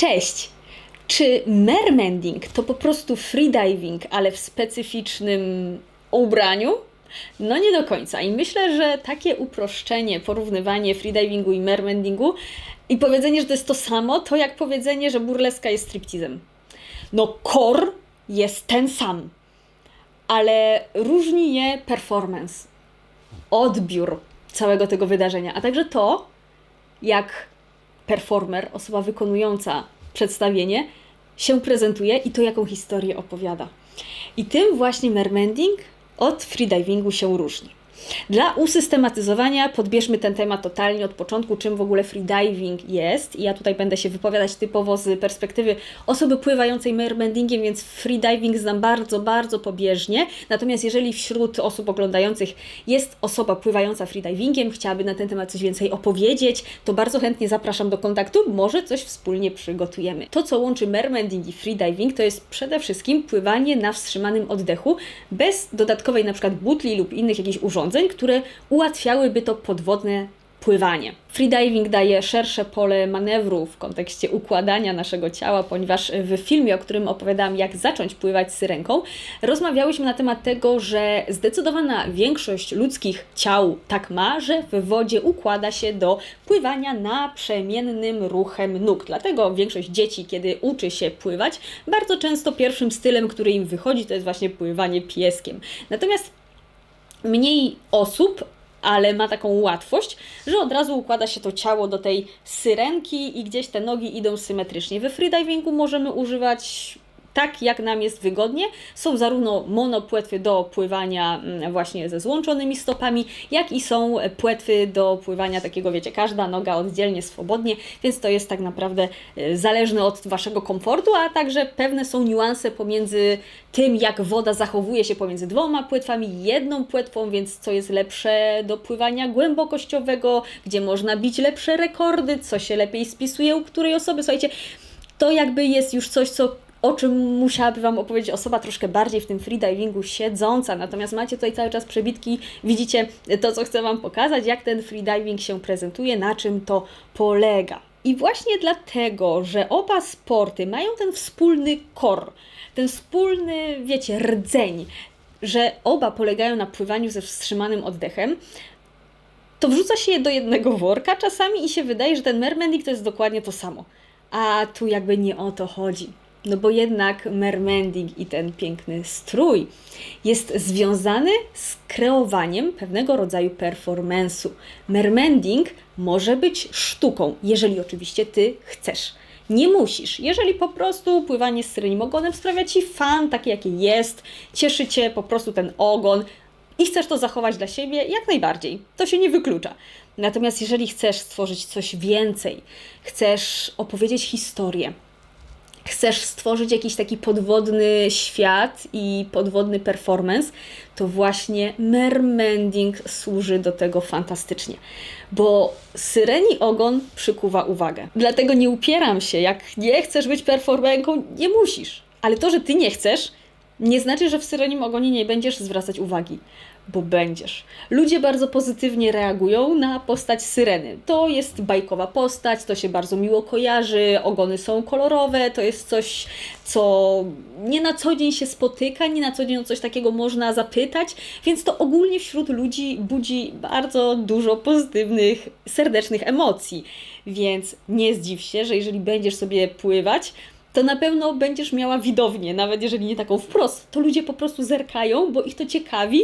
Cześć! Czy mermending to po prostu freediving, ale w specyficznym ubraniu? No nie do końca. I myślę, że takie uproszczenie, porównywanie freedivingu i mermendingu i powiedzenie, że to jest to samo, to jak powiedzenie, że burleska jest striptizem. No core jest ten sam, ale różni je performance, odbiór całego tego wydarzenia, a także to, jak performer, osoba wykonująca przedstawienie, się prezentuje i to, jaką historię opowiada. I tym właśnie mermending od freedivingu się różni. Dla usystematyzowania podbierzmy ten temat totalnie od początku, czym w ogóle freediving jest. I ja tutaj będę się wypowiadać typowo z perspektywy osoby pływającej mermendingiem, więc freediving znam bardzo, bardzo pobieżnie. Natomiast jeżeli wśród osób oglądających jest osoba pływająca freedivingiem, chciałaby na ten temat coś więcej opowiedzieć, to bardzo chętnie zapraszam do kontaktu, może coś wspólnie przygotujemy. To, co łączy mermending i freediving, to jest przede wszystkim pływanie na wstrzymanym oddechu, bez dodatkowej na przykład butli lub innych jakichś urządzeń, urządzeń, które ułatwiałyby to podwodne pływanie. Freediving daje szersze pole manewru w kontekście układania naszego ciała, ponieważ w filmie, o którym opowiadałam, jak zacząć pływać syrenką, rozmawiałyśmy na temat tego, że zdecydowana większość ludzkich ciał tak ma, że w wodzie układa się do pływania naprzemiennym ruchem nóg. Dlatego większość dzieci, kiedy uczy się pływać, bardzo często pierwszym stylem, który im wychodzi, to jest właśnie pływanie pieskiem. Natomiast mniej osób, ale ma taką łatwość, że od razu układa się to ciało do tej syrenki i gdzieś te nogi idą symetrycznie. We freedivingu możemy używać tak jak nam jest wygodnie. Są zarówno monopłetwy do pływania mm, właśnie ze złączonymi stopami, jak i są płetwy do pływania takiego, wiecie, każda noga oddzielnie, swobodnie, więc to jest tak naprawdę e, zależne od Waszego komfortu, a także pewne są niuanse pomiędzy tym, jak woda zachowuje się pomiędzy dwoma płetwami jedną płetwą, więc co jest lepsze do pływania głębokościowego, gdzie można bić lepsze rekordy, co się lepiej spisuje u której osoby. Słuchajcie, to jakby jest już coś, co o czym musiałaby Wam opowiedzieć osoba troszkę bardziej w tym freedivingu siedząca. Natomiast macie tutaj cały czas przebitki, widzicie to, co chcę Wam pokazać, jak ten freediving się prezentuje, na czym to polega. I właśnie dlatego, że oba sporty mają ten wspólny core, ten wspólny, wiecie, rdzeń, że oba polegają na pływaniu ze wstrzymanym oddechem, to wrzuca się je do jednego worka czasami i się wydaje, że ten mermending to jest dokładnie to samo. A tu jakby nie o to chodzi. No bo jednak mermending i ten piękny strój jest związany z kreowaniem pewnego rodzaju performance'u. Mermending może być sztuką, jeżeli oczywiście ty chcesz. Nie musisz. Jeżeli po prostu pływanie z syrenim ogonem sprawia Ci fan, taki jaki jest, cieszy Cię po prostu ten ogon i chcesz to zachować dla siebie, jak najbardziej. To się nie wyklucza. Natomiast jeżeli chcesz stworzyć coś więcej, chcesz opowiedzieć historię, chcesz stworzyć jakiś taki podwodny świat i podwodny performance, to właśnie mermending służy do tego fantastycznie. Bo syreni ogon przykuwa uwagę. Dlatego nie upieram się, jak nie chcesz być performerką, nie musisz. Ale to, że ty nie chcesz, nie znaczy, że w syrenim ogonie nie będziesz zwracać uwagi bo będziesz. Ludzie bardzo pozytywnie reagują na postać syreny. To jest bajkowa postać, to się bardzo miło kojarzy, ogony są kolorowe, to jest coś, co nie na co dzień się spotyka, nie na co dzień o coś takiego można zapytać, więc to ogólnie wśród ludzi budzi bardzo dużo pozytywnych, serdecznych emocji. Więc nie zdziw się, że jeżeli będziesz sobie pływać, to na pewno będziesz miała widownię, nawet jeżeli nie taką wprost. To ludzie po prostu zerkają, bo ich to ciekawi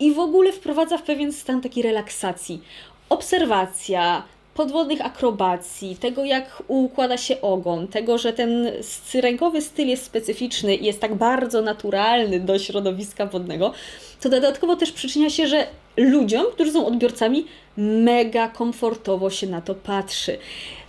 i w ogóle wprowadza w pewien stan takiej relaksacji. Obserwacja podwodnych akrobacji, tego jak układa się ogon, tego, że ten rękowy styl jest specyficzny i jest tak bardzo naturalny do środowiska wodnego, to dodatkowo też przyczynia się, że ludziom, którzy są odbiorcami, mega komfortowo się na to patrzy.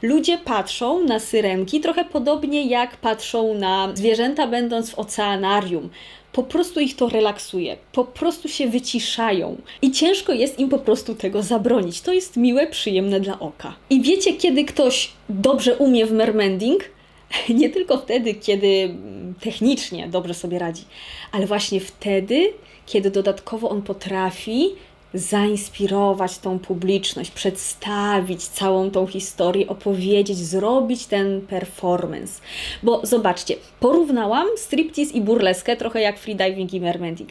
Ludzie patrzą na syrenki trochę podobnie jak patrzą na zwierzęta, będąc w oceanarium po prostu ich to relaksuje, po prostu się wyciszają i ciężko jest im po prostu tego zabronić. To jest miłe, przyjemne dla oka. I wiecie, kiedy ktoś dobrze umie w mermending? Nie tylko wtedy, kiedy technicznie dobrze sobie radzi, ale właśnie wtedy, kiedy dodatkowo on potrafi zainspirować tą publiczność, przedstawić całą tą historię, opowiedzieć, zrobić ten performance. Bo zobaczcie, porównałam striptease i burleskę trochę jak freediving i mermending.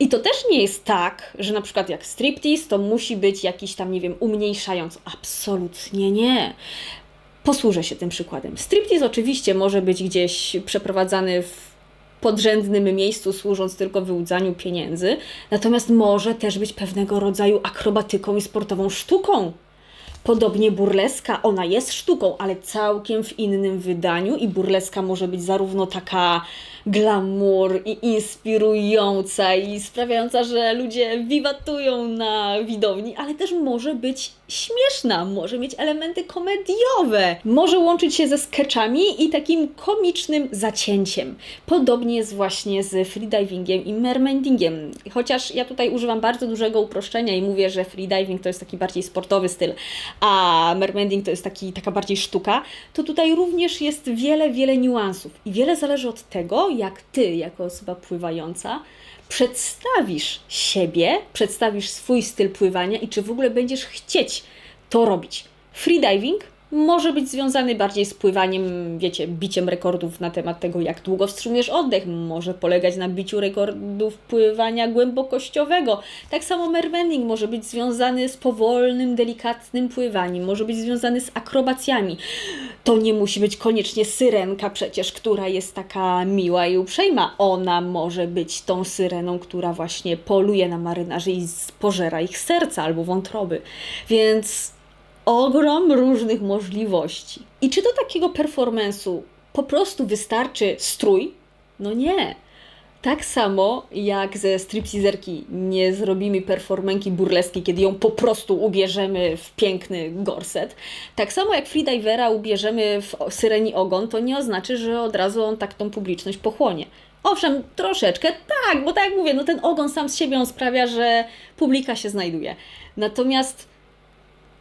I to też nie jest tak, że na przykład jak striptease to musi być jakiś tam, nie wiem, umniejszając. Absolutnie nie. Posłużę się tym przykładem. Striptease oczywiście może być gdzieś przeprowadzany w podrzędnym miejscu, służąc tylko wyłudzaniu pieniędzy, natomiast może też być pewnego rodzaju akrobatyką i sportową sztuką. Podobnie burleska, ona jest sztuką, ale całkiem w innym wydaniu i burleska może być zarówno taka glamour i inspirująca i sprawiająca, że ludzie wiwatują na widowni, ale też może być śmieszna, może mieć elementy komediowe, może łączyć się ze sketchami i takim komicznym zacięciem. Podobnie jest właśnie z freedivingiem i mermaidingiem. Chociaż ja tutaj używam bardzo dużego uproszczenia i mówię, że freediving to jest taki bardziej sportowy styl, a mermaiding to jest taki, taka bardziej sztuka, to tutaj również jest wiele, wiele niuansów i wiele zależy od tego, jak ty, jako osoba pływająca, przedstawisz siebie, przedstawisz swój styl pływania i czy w ogóle będziesz chcieć to robić. Freediving może być związany bardziej z pływaniem, wiecie, biciem rekordów na temat tego, jak długo wstrzymujesz oddech. Może polegać na biciu rekordów pływania głębokościowego. Tak samo mermending może być związany z powolnym, delikatnym pływaniem, może być związany z akrobacjami. To nie musi być koniecznie syrenka przecież, która jest taka miła i uprzejma. Ona może być tą syreną, która właśnie poluje na marynarzy i pożera ich serca albo wątroby. Więc ogrom różnych możliwości. I czy do takiego performance'u po prostu wystarczy strój? No nie. Tak samo jak ze stripteaserki nie zrobimy performenki burleskiej, kiedy ją po prostu ubierzemy w piękny gorset. Tak samo jak freedivera ubierzemy w syreni ogon, to nie oznacza, że od razu on tak tą publiczność pochłonie. Owszem, troszeczkę tak, bo tak jak mówię, no ten ogon sam z siebie on sprawia, że publika się znajduje. Natomiast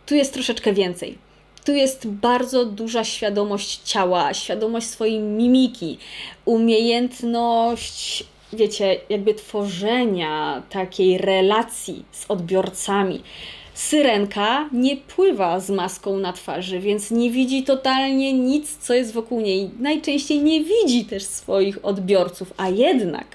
tu jest troszeczkę więcej. Tu jest bardzo duża świadomość ciała, świadomość swojej mimiki, umiejętność, wiecie, jakby tworzenia takiej relacji z odbiorcami. Syrenka nie pływa z maską na twarzy, więc nie widzi totalnie nic, co jest wokół niej. Najczęściej nie widzi też swoich odbiorców, a jednak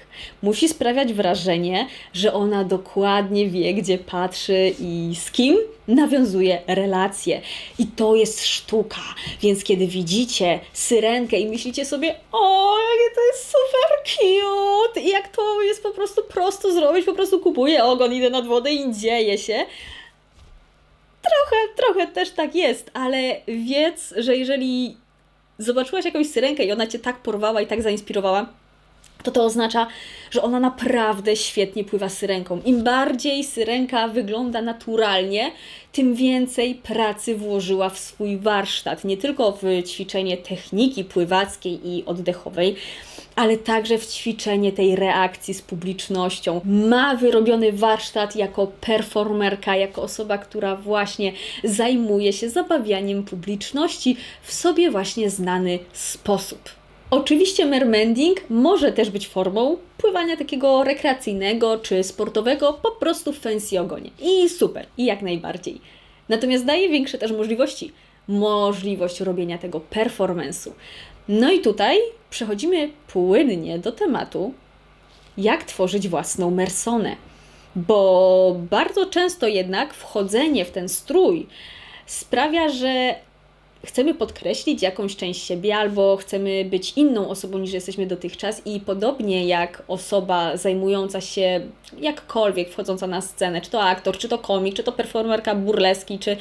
musi sprawiać wrażenie, że ona dokładnie wie, gdzie patrzy i z kim nawiązuje relacje. I to jest sztuka. Więc kiedy widzicie syrenkę i myślicie sobie, o, jakie to jest super cute, i jak to jest po prostu prosto zrobić, po prostu kupuję ogon, idę nad wodę i dzieje się Trochę, trochę też tak jest, ale wiedz, że jeżeli zobaczyłaś jakąś syrenkę i ona cię tak porwała i tak zainspirowała, to to oznacza, że ona naprawdę świetnie pływa syrenką. Im bardziej syrenka wygląda naturalnie, tym więcej pracy włożyła w swój warsztat. Nie tylko w ćwiczenie techniki pływackiej i oddechowej, ale także w ćwiczenie tej reakcji z publicznością. Ma wyrobiony warsztat jako performerka, jako osoba, która właśnie zajmuje się zabawianiem publiczności w sobie właśnie znany sposób. Oczywiście mermending może też być formą pływania takiego rekreacyjnego czy sportowego, po prostu w fancy ogonie. I super, i jak najbardziej. Natomiast daje większe też możliwości. Możliwość robienia tego performance'u. No i tutaj przechodzimy płynnie do tematu, jak tworzyć własną mersonę. Bo bardzo często jednak wchodzenie w ten strój sprawia, że chcemy podkreślić jakąś część siebie, albo chcemy być inną osobą niż jesteśmy dotychczas, i podobnie jak osoba zajmująca się jakkolwiek wchodząca na scenę, czy to aktor, czy to komik, czy to performerka burleski, czy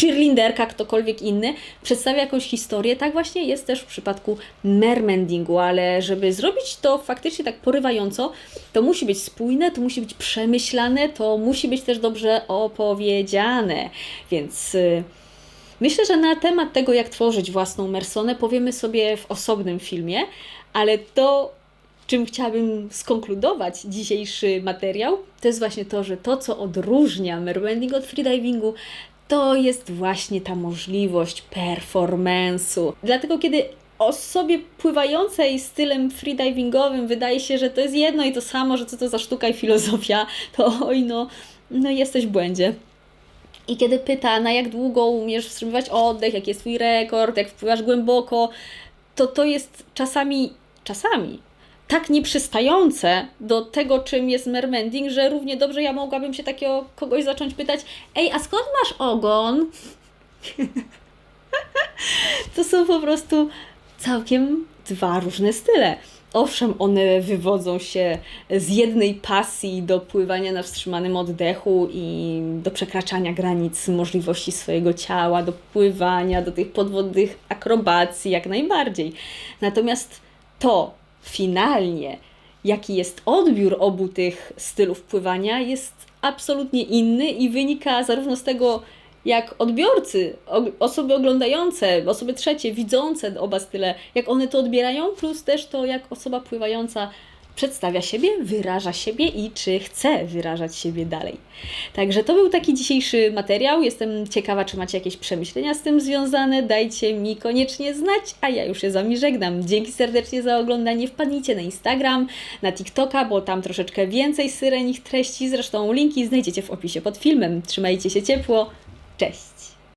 cheerleaderka, ktokolwiek inny, przedstawia jakąś historię. Tak właśnie jest też w przypadku mermendingu, ale żeby zrobić to faktycznie tak porywająco, to musi być spójne, to musi być przemyślane, to musi być też dobrze opowiedziane. Więc y, myślę, że na temat tego, jak tworzyć własną mersonę, powiemy sobie w osobnym filmie, ale to czym chciałabym skonkludować dzisiejszy materiał, to jest właśnie to, że to, co odróżnia mermending od freedivingu, to jest właśnie ta możliwość performance'u. Dlatego, kiedy osobie pływającej stylem freedivingowym wydaje się, że to jest jedno i to samo, że co to za sztuka i filozofia, to oj no, no jesteś w błędzie. I kiedy pyta, na jak długo umiesz wstrzymywać oddech, jaki jest Twój rekord, jak wpływasz głęboko, to to jest czasami, czasami tak nieprzystające do tego, czym jest mermending, że równie dobrze ja mogłabym się takiego kogoś zacząć pytać, ej, a skąd masz ogon? to są po prostu całkiem dwa różne style. Owszem, one wywodzą się z jednej pasji do pływania na wstrzymanym oddechu i do przekraczania granic możliwości swojego ciała, do pływania, do tych podwodnych akrobacji, jak najbardziej. Natomiast to finalnie, jaki jest odbiór obu tych stylów pływania, jest absolutnie inny i wynika zarówno z tego, jak odbiorcy, osoby oglądające, osoby trzecie, widzące oba style, jak one to odbierają, plus też to, jak osoba pływająca przedstawia siebie, wyraża siebie i czy chce wyrażać siebie dalej. Także to był taki dzisiejszy materiał. Jestem ciekawa, czy macie jakieś przemyślenia z tym związane. Dajcie mi koniecznie znać, a ja już się z Wami żegnam. Dzięki serdecznie za oglądanie. Wpadnijcie na Instagram, na TikToka, bo tam troszeczkę więcej syrenich treści. Zresztą linki znajdziecie w opisie pod filmem. Trzymajcie się ciepło. Cześć!